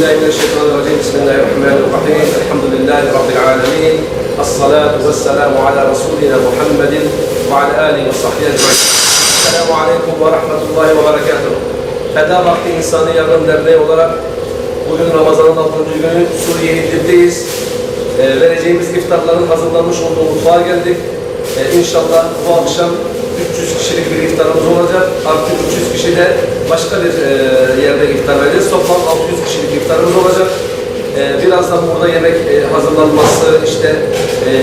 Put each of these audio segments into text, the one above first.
بالله من الشيطان الرجيم بسم الله الرحمن الرحيم الحمد لله رب العالمين الصلاة والسلام على رسولنا محمد وعلى آله وصحبه أجمعين السلام عليكم ورحمة الله وبركاته Feda Vakti İnsanı Yardım Derneği olarak bugün Ramazan'ın 6. günü Suriye İdlib'deyiz. Ee, vereceğimiz iftarların hazırlanmış olduğu mutfağa geldik. Ee, inşallah bu akşam 300 kişilik bir iftarımız olacak. Artı 300 kişi de başka bir e, yerde iftar vereceğiz. Toplam 600 kişilik iftarımız olacak. Ee, birazdan burada yemek e, hazırlanması, işte e,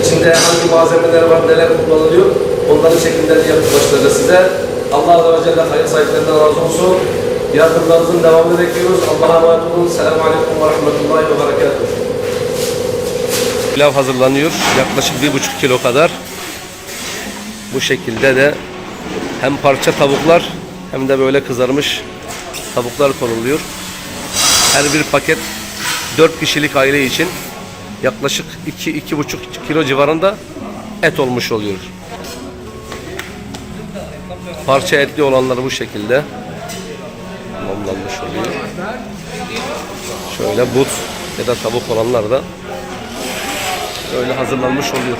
içinde hangi malzemeler var, neler kullanılıyor, onların çekimlerini yapıp göstereceğiz size. Allah Azze ve Celle hayır sahiplerinden razı olsun. Yardımlarınızın devamını bekliyoruz. Allah'a emanet olun. Selamun Aleyküm ve Rahmetullahi ve Berekatuhu. Pilav hazırlanıyor. Yaklaşık bir buçuk kilo kadar. Bu şekilde de hem parça tavuklar hem de böyle kızarmış tavuklar konuluyor. Her bir paket 4 kişilik aile için yaklaşık 2-2,5 kilo civarında et olmuş oluyor. Parça etli olanları bu şekilde tamamlanmış oluyor. Şöyle but ya da tavuk olanlar da böyle hazırlanmış oluyor.